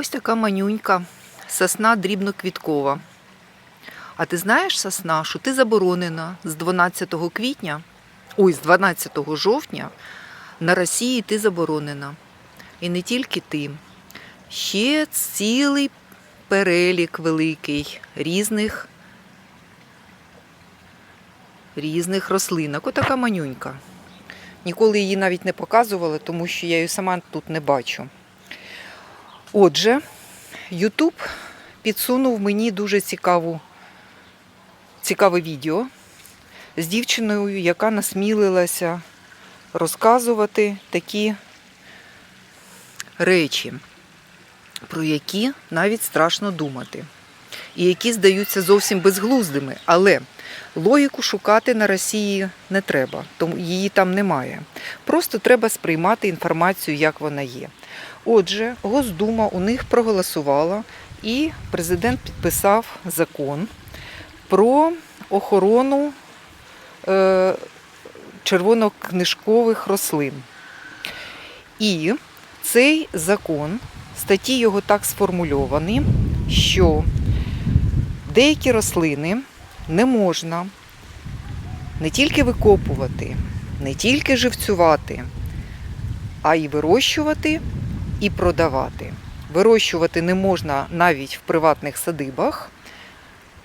Ось така манюнька, сосна дрібноквіткова. А ти знаєш, сосна, що ти заборонена з 12 квітня, ой, з 12 жовтня на Росії ти заборонена. І не тільки ти. Ще цілий перелік великий різних, різних рослинок. Отака манюнька. Ніколи її навіть не показувала, тому що я її сама тут не бачу. Отже, Ютуб підсунув мені дуже цікаву, цікаве відео з дівчиною, яка насмілилася розказувати такі речі, про які навіть страшно думати, і які здаються зовсім безглуздими. Але логіку шукати на Росії не треба, тому її там немає. Просто треба сприймати інформацію, як вона є. Отже, Госдума у них проголосувала, і президент підписав закон про охорону е, червонокнижкових рослин. І цей закон, статті його так сформульовані, що деякі рослини не можна не тільки викопувати, не тільки живцювати, а й вирощувати і продавати. Вирощувати не можна навіть в приватних садибах,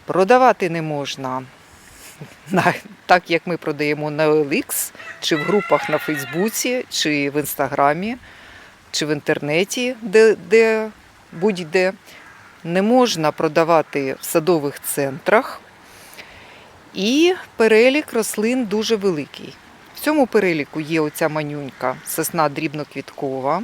продавати не можна так, як ми продаємо на OLX, чи в групах на Фейсбуці, чи в Інстаграмі, чи в інтернеті, де, де будь-де. Не можна продавати в садових центрах. І перелік рослин дуже великий. В цьому переліку є оця манюнька, сосна дрібноквіткова.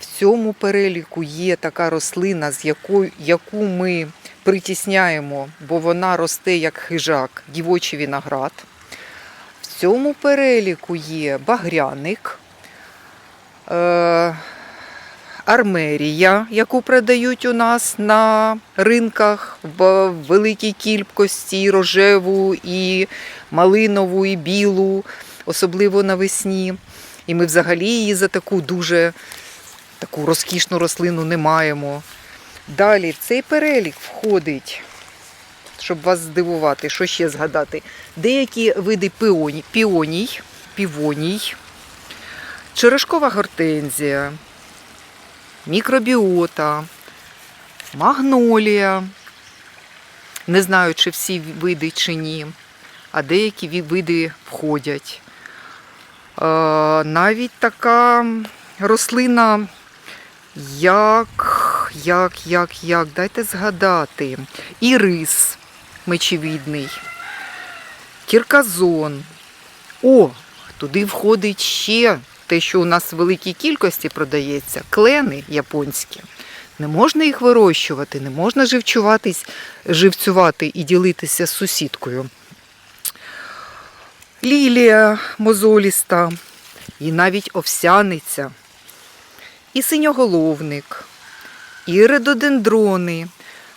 В цьому переліку є така рослина, з якою, яку ми притісняємо, бо вона росте як хижак, дівочий виноград. В цьому переліку є багряник, е, армерія, яку продають у нас на ринках в великій кількості, рожеву, і малинову, і білу, особливо навесні. І ми взагалі її за таку дуже таку розкішну рослину не маємо. Далі в цей перелік входить, щоб вас здивувати, що ще згадати, деякі види піоній, піоній, півоній, черешкова гортензія, мікробіота, магнолія. Не знаю, чи всі види чи ні, а деякі види входять. Е, Навіть така рослина, як, як, як, як, дайте згадати. Ірис мечевідний, кірказон. О, туди входить ще те, що у нас в великій кількості продається, клени японські. Не можна їх вирощувати, не можна живчуватись, живцювати і ділитися з сусідкою. Лілія мозоліста, і навіть овсяниця, і синьоголовник, і редодендрони.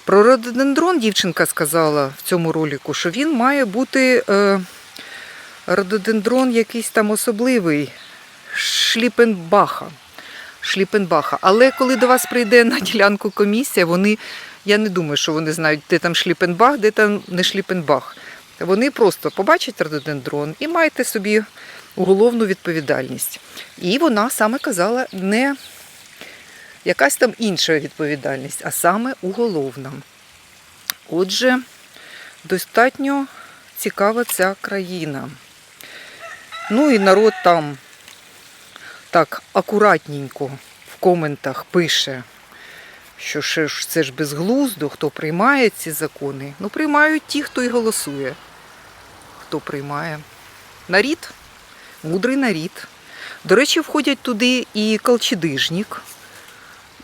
Про рододендрон дівчинка сказала в цьому ролику, що він має бути е, рододендрон якийсь там особливий, шліпенбаха. Шліпенбаха. Але коли до вас прийде на ділянку комісія, вони, я не думаю, що вони знають, де там шліпенбах, де там не шліпенбах. Вони просто побачать рододендрон і маєте собі уголовну відповідальність. І вона саме казала не якась там інша відповідальність, а саме уголовна. Отже, достатньо цікава ця країна. Ну і народ там так акуратненько в коментах пише, що це ж безглуздо, хто приймає ці закони. Ну, приймають ті, хто і голосує. Хто приймає. Нарід, мудрий нарід. До речі, входять туди і колчедижник,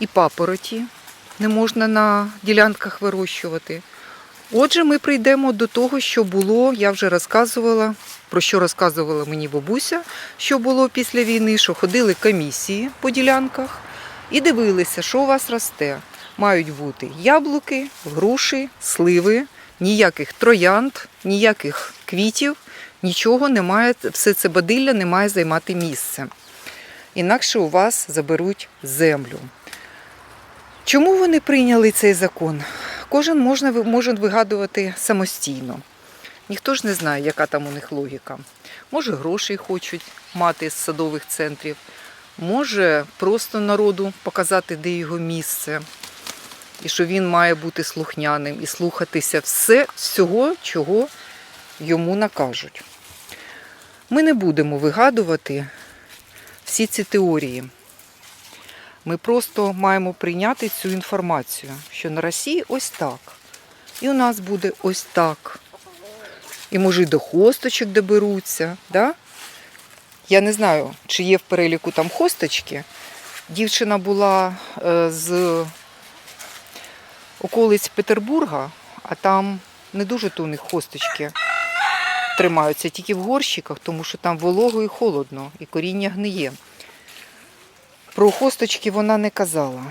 і папороті. Не можна на ділянках вирощувати. Отже, ми прийдемо до того, що було, я вже розказувала, про що розказувала мені бабуся, що було після війни, що ходили комісії по ділянках і дивилися, що у вас росте. Мають бути яблуки, груші, сливи, ніяких троянд, ніяких квітів, нічого не має, все це бадилля не має займати місце. Інакше у вас заберуть землю. Чому вони прийняли цей закон? Кожен можна, може вигадувати самостійно. Ніхто ж не знає, яка там у них логіка. Може, грошей хочуть мати з садових центрів, може просто народу показати, де його місце, і що він має бути слухняним і слухатися все, всього, чого йому накажуть. Ми не будемо вигадувати всі ці теорії. Ми просто маємо прийняти цю інформацію, що на Росії ось так. І у нас буде ось так. І може й до хосточок доберуться. Да? Я не знаю, чи є в переліку там хосточки. Дівчина була е, з околиць Петербурга, а там не дуже то у них хосточки тримаються тільки в горщиках, тому що там волого і холодно, і коріння гниє. Про хосточки вона не казала.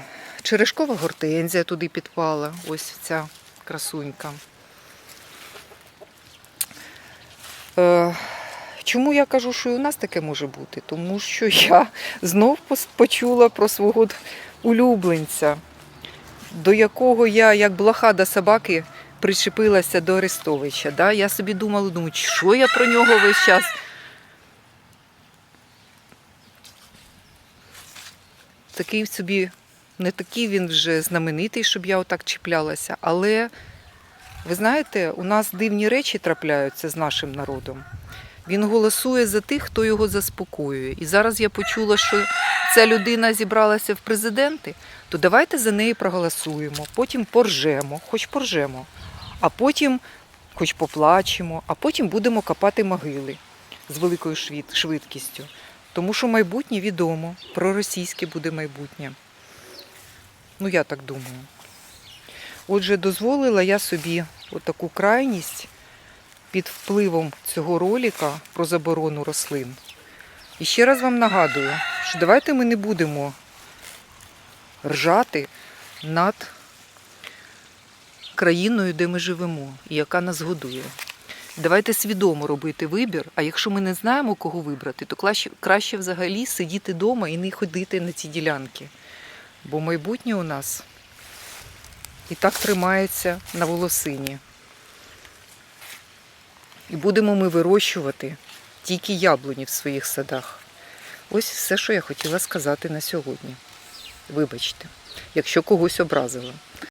Черешкова гортензія туди підпала, ось ця красунька. Е, чому я кажу, що і у нас таке може бути? Тому що я знов почула про свого улюбленця, до якого я, як блоха до собаки, причепилася до Арестовича. Да? Я собі думала, думаю, що я про нього весь час. Такий собі, не такий він вже знаменитий, щоб я отак чіплялася. Але ви знаєте, у нас дивні речі трапляються з нашим народом. Він голосує за тих, хто його заспокоює. І зараз я почула, що ця людина зібралася в президенти, то давайте за неї проголосуємо, потім поржемо, хоч поржемо, а потім хоч поплачемо, а потім будемо копати могили з великою швид- швидкістю. Тому що майбутнє відомо, проросійське буде майбутнє. Ну, я так думаю. Отже, дозволила я собі отаку крайність під впливом цього роліка про заборону рослин. І ще раз вам нагадую, що давайте ми не будемо ржати над країною, де ми живемо, і яка нас годує. Давайте свідомо робити вибір, а якщо ми не знаємо, кого вибрати, то краще, краще взагалі сидіти вдома і не ходити на ці ділянки. Бо майбутнє у нас і так тримається на волосині. І будемо ми вирощувати тільки яблуні в своїх садах. Ось все, що я хотіла сказати на сьогодні. Вибачте, якщо когось образила.